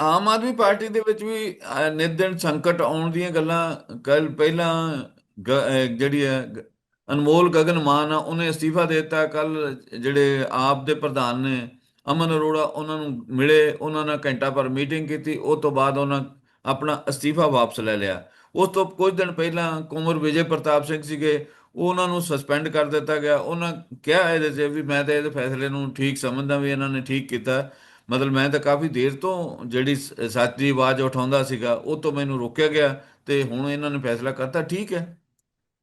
Aam Aadmi party ਦੇ ਵਿੱਚ ਵੀ ਅਹ, ਸੰਕਟ ਆਉਣ ਦੀਆਂ ਗੱਲਾਂ ਕੱਲ ਪਹਿਲਾਂ ਗ- ਜਿਹੜੀ ਹੈ ਗ- ਅਨਮੋਲ ਗਗਨ ਮਾਨ ਆ ਉਹਨੇ ਅਸਤੀਫਾ ਦੇ ਦਿੱਤਾ। ਕੱਲ ਜਿਹੜੇ ਆਪ ਦੇ ਪ੍ਰਧਾਨ ਨੇ ਅਮਨ ਅਰੋੜਾ ਉਹਨਾਂ ਨੂੰ ਮਿਲੇ ਉਹਨਾਂ ਨਾਲ ਘੰਟਾ ਭਰ ਮੀਟਿੰਗ ਕੀਤੀ। ਉਸ ਤੋਂ ਬਾਅਦ ਉਹਨਾਂ ਆਪਣਾ ਅਸਤੀਫਾ ਵਾਪਸ ਲੈ ਲਿਆ। ਉਸ ਤੋਂ ਕੁਝ ਦਿਨ ਪਹਿਲਾਂ ਕੁੰਵਰ ਵਿਜੇ ਪ੍ਰਤਾਪ ਸਿੰਘ ਸੀਗੇ ਉਹਨਾਂ ਨੂੰ ਸਸਪੈਂਡ ਕਰ ਦਿੱਤਾ ਗਿਆ। ਉਹਨਾਂ ਕਿਹਾ ਇਹਦੇ 'ਤੇ ਵੀ ਮੈਂ ਤਾਂ ਇਹਦੇ ਫੈਸਲੇ ਨੂੰ ਠੀਕ ਸਮਝਦਾ ਵੀ ਇਹਨਾਂ ਨੇ ਠੀਕ ਕੀਤਾ। ਮਤਲਬ ਮੈਂ ਤਾਂ ਕਾਫੀ ਦੇਰ ਤੋਂ ਜਿਹੜੀ ਸੱਚ ਦੀ ਆਵਾਜ਼ ਉਠਾਉਂਦਾ ਸੀਗਾ, ਉਹ ਤੋਂ ਮੈਨੂੰ ਰੋਕਿਆ ਗਿਆ ਤੇ ਹੁਣ ਇਹਨਾਂ ਨੇ ਫੈਸਲਾ ਕਰਤਾ, ਠੀਕ ਹੈ।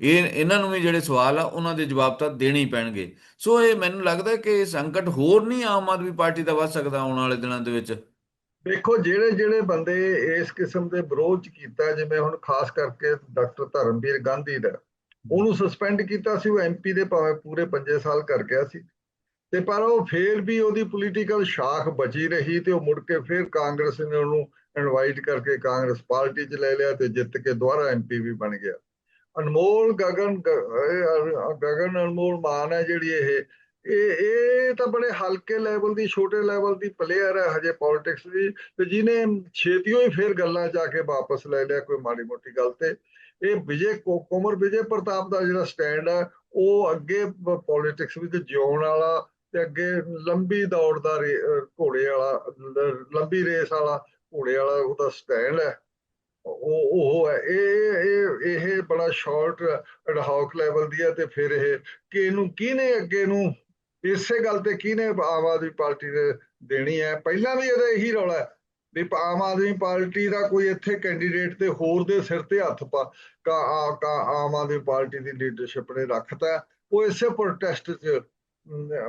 ਇਹ, ਇਹਨਾਂ ਨੂੰ ਵੀ ਜਿਹੜੇ ਸਵਾਲ ਆ, ਉਹਨਾਂ ਦੇ ਜਵਾਬ ਤਾਂ ਦੇਣੇ ਹੀ ਪੈਣਗੇ। ਸੋ ਇਹ ਮੈਨੂੰ ਲੱਗਦਾ ਕਿ ਸੰਕਟ ਹੋਰ ਨਹੀਂ ਆਮ ਆਦਮੀ ਪਾਰਟੀ ਦਾ ਵੱਧ ਸਕਦਾ ਆਉਣ ਵਾਲੇ ਦਿਨਾਂ ਦੇ ਵਿੱਚ। ਦੇਖੋ, ਜਿਹੜੇ ਜਿਹੜੇ ਬੰਦੇ ਇਸ ਕਿਸਮ ਦੇ ਵਿਰੋਧ ਕੀਤਾ, ਜਿਵੇਂ ਹੁਣ ਖਾਸ ਕਰਕੇ ਡਾਕਟਰ ਧਰਮਵੀਰ ਗਾਂਧੀ ਦਾ, ਉਹਨੂੰ ਸਸਪੈਂਡ ਕੀਤਾ ਸੀ, ਉਹ ਐਮਪੀ ਦੇ ਭਾਵੇਂ ਪੂਰੇ 5 ਸਾਲ ਕਰ ਗਿਆ ਸੀ। ਤੇ ਪਰ ਉਹ ਫੇਰ ਵੀ ਉਹਦੀ ਪੋਲੀਟੀਕਲ ਸ਼ਾਖ ਬਚੀ ਰਹੀ ਤੇ ਉਹ ਮੁੜ ਕੇ ਫੇਰ ਕਾਂਗਰਸ ਨੇ ਉਹਨੂੰ ਇਨਵਾਈਟ ਕਰਕੇ ਕਾਂਗਰਸ ਪਾਰਟੀ 'ਚ ਲੈ ਲਿਆ ਤੇ ਜਿੱਤ ਕੇ ਦੁਬਾਰਾ ਐਮਪੀ ਵੀ ਬਣ ਗਿਆ। ਅਨਮੋਲ ਗਗਨ ਗਗਨ ਅਨਮੋਲ ਮਾਨ ਹੈ ਜਿਹੜੀ ਇਹ ਇਹ ਇਹ ਤਾਂ ਬੜੇ ਹਲਕੇ ਲੈਵਲ ਦੀ, ਛੋਟੇ ਲੈਵਲ ਦੀ ਪਲੇਅਰ ਹੈ ਹਜੇ ਪੋਲਿਟਿਕਸ ਦੀ ਤੇ ਜਿਹਨੇ ਛੇਤੀਓ ਹੀ ਫੇਰ ਗੱਲਾਂ ਜਾ ਕੇ ਵਾਪਸ ਲੈ ਲਿਆ ਕੋਈ ਮਾੜੀ ਮੋਟੀ ਗੱਲ ਤੇ। ਇਹ ਵਿਜੇ ਕੁ- ਕੁੰਵਰ ਵਿਜੇ ਪ੍ਰਤਾਪ ਦਾ ਜਿਹੜਾ ਸਟੈਂਡ ਹੈ, ਉਹ ਅੱਗੇ ਪੋਲਿਟਿਕਸ ਵਿੱਚ ਜਿਉਣ ਵਾਲਾ ਤੇ ਅੱਗੇ ਲੰਬੀ ਦੌੜ ਦਾ ਘੋੜੇ ਵਾਲਾ ਲੰਬੀ ਰੇਸ ਵਾਲਾ ਘੋੜੇ ਵਾਲਾ ਉਹਦਾ ਸਟੈਂਡ ਹੈ। ਉਹ ਉਹ ਹੈ। ਇਹ ਇਹ ਇਹ ਬੜਾ ਸ਼ਾਰਟ ਐਡਹੌਕ ਲੈਵਲ ਦੀ ਹੈ ਤੇ ਫਿਰ ਇਹ ਕਿ ਇਹਨੂੰ ਕਿਹਨੇ ਅੱਗੇ ਨੂੰ, ਇਸੇ ਗੱਲ ਤੇ ਕਿਹਨੇ ਆਮ ਆਦਮੀ ਪਾਰਟੀ ਨੇ ਦੇਣੀ ਹੈ? ਪਹਿਲਾਂ ਵੀ ਇਹਦਾ ਇਹੀ ਰੌਲਾ ਹੈ ਵੀ ਆਮ ਆਦਮੀ ਪਾਰਟੀ ਦਾ ਕੋਈ ਇੱਥੇ ਕੈਂਡੀਡੇਟ ਤੇ ਹੋਰ ਦੇ ਸਿਰ ਤੇ ਹੱਥ ਪਾ ਕਾ ਆਮ ਆਦਮੀ ਪਾਰਟੀ ਦੀ ਲੀਡਰਸ਼ਿਪ ਨੇ ਰੱਖਤਾ। ਉਹ ਇਸੇ ਪ੍ਰੋਟੈਸਟ 'ਚ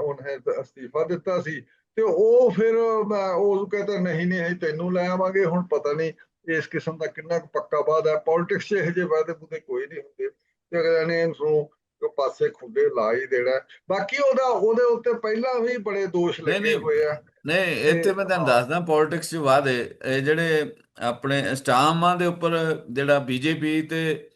ਉਹਨੇ ਅਸਤੀਫਾ ਦਿੱਤਾ ਸੀ ਤੇ ਉਹ ਫਿਰ ਉਹ ਕਹਿੰਦਾ ਨਹੀਂ ਨਹੀਂ ਅਸੀਂ ਤੈਨੂੰ ਲੈ ਆਵਾਂਗੇ ਹੁਣ ਪਤਾ ਨਹੀਂ ਇਸ ਕਿਸਮ ਦਾ ਕਿੰਨਾ ਕੁ ਪੱਕਾ ਵਾਅਦਾ ਹੈ ਪੋਲਿਟਿਕਸ 'ਚ ਇਹੋ ਜਿਹੇ ਵਾਅਦੇ ਬੁਦੇ ਕੋਈ ਨਹੀਂ ਹੁੰਦੇ ਤੇ ਅਗਲੇ ਨੇ ਇਹਨੂੰ ਪਾਸੇ ਖੁੱਡੇ ਲਾ ਹੀ ਦੇਣਾ। ਬਾਕੀ ਉਹਦਾ ਉਹਦੇ ਉੱਤੇ ਪਹਿਲਾਂ ਵੀ ਬੜੇ ਦੋਸ਼ ਲੱਗੇ। ਹੋਏ ਆ ਨਹੀਂ ਇੱਥੇ ਮੈਂ ਤੁਹਾਨੂੰ। ਦੱਸਦਾ ਪੋਲਿਟਿਕਸ 'ਚ ਵਾਦੇ ਇਹ ਜਿਹੜੇ ਆਪਣੇ ਸਟਾਮਾਂ ਦੇ ਉੱਪਰ ਜਿਹੜਾ ਬੀਜੇਪੀ ਤੇ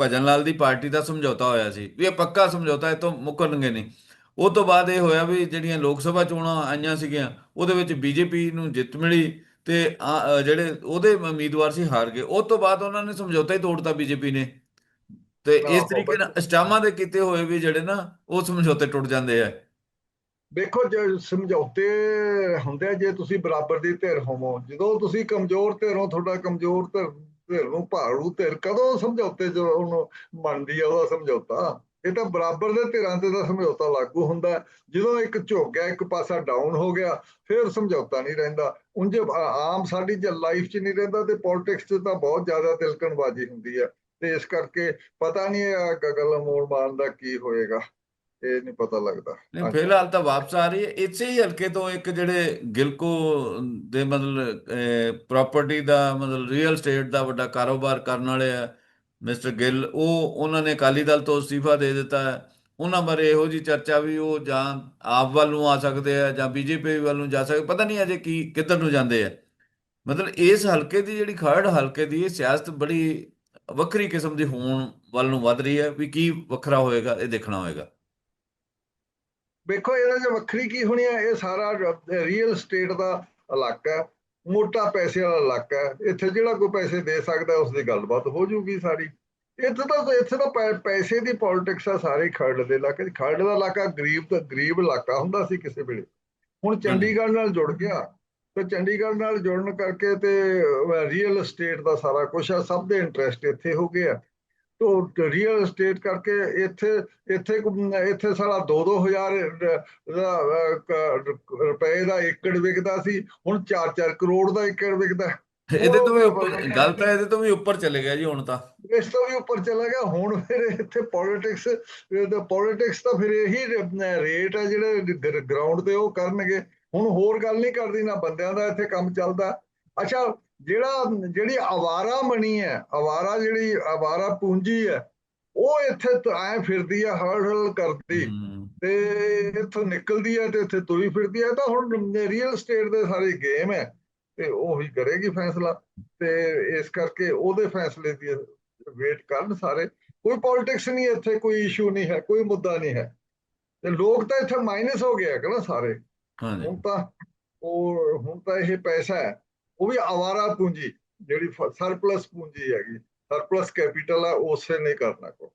ਭਜਨ ਲਾਲ ਦੀ ਪਾਰਟੀ ਦਾ ਸਮਝੌਤਾ ਹੋਇਆ ਸੀ। ਵੀ ਇਹ ਪੱਕਾ ਸਮਝੌਤਾ ਇਹ ਤੋਂ ਮੁੱਕਰਨਗੇ ਨਹੀਂ। ਉਹ ਤੋਂ ਬਾਅਦ ਇਹ ਹੋਇਆ ਵੀ ਜਿਹੜੀਆਂ ਲੋਕ ਸਭਾ ਚੋਣਾਂ ਆਈਆਂ ਸੀਗੀਆਂ ਉਹਦੇ ਵਿੱਚ ਬੀਜੇਪੀ ਨੂੰ ਜਿੱਤ ਮਿਲੀ ਤੇ ਜਿਹੜੇ ਉਹਦੇ ਉਮੀਦਵਾਰ ਸੀ ਹਾਰ ਗਏ। ਉਸ ਤੋਂ ਬਾਅਦ ਉਹਨਾਂ ਨੇ ਸਮਝੌਤਾ ਹੀ ਤੋੜਤਾ ਬੀਜੇਪੀ ਨੇ। ਤੇ ਇਸ ਤਰੀਕੇ ਨਾਲ ਬਿਲਕੁਲ। ਸਟਾਮਾਂ ਦੇ ਕੀਤੇ ਹੋਏ ਵੀ ਜਿਹੜੇ ਨਾ ਉਹ ਸਮਝੌਤੇ ਟੁੱਟ ਜਾਂਦੇ ਆ। ਦੇਖੋ ਜੇ ਸਮਝੌਤੇ ਹੁੰਦੇ ਜੇ ਤੁਸੀਂ ਬਰਾਬਰ ਦੀ ਧਿਰ ਹੋਵੋ। ਜਦੋਂ ਤੁਸੀਂ ਕਮਜ਼ੋਰ ਧਿਰ ਹੋ ਤੁਹਾਡਾ ਕਮਜ਼ੋਰ ਧਿਰ ਧਿਰ ਨੂੰ ਭਾਰੂ ਧਿਰ ਕਦੋਂ ਸਮਝੌਤੇ ਜੋ ਉਹਨੂੰ ਬਣਦੀ ਆ ਉਹਦਾ ਸਮਝੌਤਾ? ਇਹ ਤਾਂ ਬਰਾਬਰ ਦੇ ਧਿਰਾਂ ਤੇ ਦਾ ਸਮਝੌਤਾ ਲਾਗੂ ਹੁੰਦਾ ਜਦੋਂ ਇੱਕ ਝੁਕ ਗਿਆ ਇੱਕ ਪਾਸਾ ਡਾਊਨ ਹੋ ਗਿਆ, ਫਿਰ ਸਮਝੌਤਾ ਨਹੀਂ ਰਹਿੰਦਾ। ਉਂਝ ਆਮ ਸਾਡੀ ਜੇ ਲਾਈਫ 'ਚ ਨਹੀਂ ਰਹਿੰਦਾ ਤੇ ਪੋਲਿਟਿਕਸ 'ਚ ਤਾਂ ਬਹੁਤ ਜ਼ਿਆਦਾ ਤਿਲਕਣਬਾਜ਼ੀ ਹੁੰਦੀ ਹੈ। ਤੇ ਇਸ ਕਰਕੇ ਪਤਾ ਨਹੀਂ ਇਹ ਗਗਲ ਮੋੜ ਮਾਰਨ ਦਾ ਕੀ ਹੋਏਗਾ। ਇਹ ਨਹੀਂ ਪਤਾ ਲੱਗਦਾ। ਨਹੀਂ। ਫਿਲਹਾਲ ਤਾਂ ਵਾਪਸ ਆ ਰਹੀ ਹੈ। ਇਸੇ ਹੀ ਹਲਕੇ ਤੋਂ ਇੱਕ ਜਿਹੜੇ ਗਿਲਕੋ ਦੇ ਮਤਲਬ ਪ੍ਰਾਪਰਟੀ ਦਾ ਮਤਲਬ ਰੀਅਲ ਸਟੇਟ ਦਾ ਵੱਡਾ ਕਾਰੋਬਾਰ ਕਰਨ ਵਾਲੇ ਆ ਮਿਸਟਰ ਗਿੱਲ ਉਹ ਉਹਨਾਂ ਨੇ ਅਕਾਲੀ ਦਲ ਤੋਂ ਅਸਤੀਫਾ ਦੇ ਦਿੱਤਾ ਹੈ। ਉਹਨਾਂ ਬਾਰੇ ਇਹੋ ਜੀ ਚਰਚਾ ਵੀ ਉਹ ਜਾਂ ਆਪ ਵੱਲ ਨੂੰ ਆ ਸਕਦੇ ਆ ਜਾਂ ਬੀਜੇਪੀ ਵੱਲ ਨੂੰ ਜਾ ਸਕਦੇ ਪਤਾ ਨਹੀਂ ਅਜੇ ਕੀ ਕਿੱਧਰ ਨੂੰ ਜਾਂਦੇ ਆ। ਮਤਲਬ ਇਸ ਹਲਕੇ ਦੀ ਜਿਹੜੀ ਖਰੜ ਹਲਕੇ ਦੀ ਇਹ ਸਿਆਸਤ ਬੜੀ ਵੱਖਰੀ ਕਿਸਮ ਦੀ ਹੋਣ ਵੱਲ ਨੂੰ ਵੱਧ ਰਹੀ ਹੈ ਵੀ ਕੀ ਵੱਖਰਾ ਹੋਏਗਾ ਇਹ ਦੇਖਣਾ ਹੋਏਗਾ। ਵੇਖੋ ਇਹਦਾ ਜੇ ਵੱਖਰੀ ਕੀ ਹੋਣੀ ਹੈ ਇਹ ਸਾਰਾ ਰੀਅਲ ਸਟੇਟ ਦਾ ਇਲਾਕਾ ਹੈ ਮੋਟਾ ਪੈਸੇ ਵਾਲਾ ਇਲਾਕਾ ਹੈ। ਇੱਥੇ ਜਿਹੜਾ ਕੋਈ ਪੈਸੇ ਦੇ ਸਕਦਾ ਉਸ ਦੀ ਗੱਲਬਾਤ ਹੋ ਜੂਗੀ ਸਾਰੀ। ਇੱਥੇ ਤਾਂ ਇੱਥੇ ਤਾਂ ਪੈਸੇ ਦੀ ਪੋਲਿਟਿਕਸ ਆ ਸਾਰੇ ਖਰੜ ਦੇ ਇਲਾਕੇ 'ਚ। ਖਰੜ ਦਾ ਇਲਾਕਾ ਗਰੀਬ ਤੋਂ ਗਰੀਬ ਇਲਾਕਾ ਹੁੰਦਾ ਸੀ ਕਿਸੇ ਵੇਲੇ। ਹੁਣ ਚੰਡੀਗੜ੍ਹ ਨਾਲ ਜੁੜ ਗਿਆ। ਤੇ ਚੰਡੀਗੜ੍ਹ ਨਾਲ ਜੁੜਨ ਕਰਕੇ ਤੇ ਰੀਅਲ ਏਸਟੇਟ ਦਾ ਸਾਰਾ ਕੁਝ ਆ ਸਭ ਦੇ ਇੰਟਰਸਟ ਇੱਥੇ ਹੋ ਗਏ ਆ। ਤੋ ਰੀਅਲ ਏਸਟੇਟ ਕਰਕੇ ਇੱਥੇ ਇੱਥੇ ਇੱਥੇ ਸਾਲਾ 2-2000 ਰੁਪਏ ਦਾ ਏਕੜ ਵਿਕਦਾ ਸੀ ਹੁਣ 4-4 ਕਰੋੜ ਦਾ ਏਕੜ ਵਿਕਦਾ। ਇਹਦੇ ਤੋਂ ਵੀ ਉੱਪਰ ਗੱਲ ਤਾਂ ਇਹਦੇ ਤੋਂ ਵੀ ਉੱਪਰ ਚਲੇ ਗਿਆ ਜੀ ਹੁਣ ਤਾਂ। ਇਸ ਤੋਂ ਵੀ ਉੱਪਰ ਚਲਾ ਗਿਆ ਹੁਣ ਫਿਰ ਇੱਥੇ ਪੋਲਿਟਿਕਸ ਪੋਲਿਟਿਕਸ ਤਾਂ ਫਿਰ ਇਹੀ ਰੇਟ ਹੈ ਜਿਹੜੇ ਗਰਾਊਂਡ ਤੇ ਉਹ ਕਰਨਗੇ। ਹੁਣ ਹੋਰ ਗੱਲ ਨਹੀਂ ਕਰਦੀ ਨਾ ਬੰਦਿਆਂ ਦਾ ਇੱਥੇ ਕੰਮ ਚੱਲਦਾ। ਅੱਛਾ ਜਿਹੜਾ ਜਿਹੜੀ ਆਵਾਰਾ ਮਣੀ ਹੈ ਆਵਾਰਾ ਜਿਹੜੀ ਆਵਾਰਾ ਪੂੰਜੀ ਹੈ ਉਹ ਇੱਥੇ ਐ ਫਿਰਦੀ ਆ ਹਰਲ ਕਰਦੀ। ਤੇ ਇੱਥੋਂ ਨਿਕਲਦੀ ਹੈ ਤੇ ਇੱਥੇ ਤੁਰੀ ਫਿਰਦੀ ਹੈ। ਤਾਂ ਹੁਣ ਰੀਅਲ ਸਟੇਟ ਦੇ ਸਾਰੇ ਗੇਮ ਹੈ। ਤੇ ਉਹ ਹੀ ਕਰੇਗੀ ਫੈਸਲਾ। ਤੇ ਇਸ ਕਰਕੇ ਉਹਦੇ ਫੈਸਲੇ ਦੀ ਵੇਟ ਕਰਨ ਸਾਰੇ। ਕੋਈ ਪੋਲਿਟਿਕਸ ਨਹੀਂ ਇੱਥੇ ਕੋਈ ਇਸ਼ੂ ਨਹੀਂ ਹੈ ਕੋਈ ਮੁੱਦਾ ਨਹੀਂ ਹੈ। ਤੇ ਲੋਕ ਤਾਂ ਇੱਥੇ ਮਾਈਨਸ ਹੋ ਗਿਆ ਕਿ ਨਾ ਸਾਰੇ। ਹਾਂਜੀ। ਹੁਣ ਤਾਂ ਉਹ ਹੁਣ ਤਾਂ ਇਹ ਪੈਸਾ ਹੈ। ਉਹ ਵੀ ਆਵਾਰਾ ਪੂੰਜੀ, ਜਿਹੜੀ ਸਰਪਲਸ ਪੂੰਜੀ ਹੈਗੀ ਸਰਪਲਸ ਕੈਪੀਟਲ ਆ, ਉਸੇ ਨੇ ਕਰਨਾ ਕੋ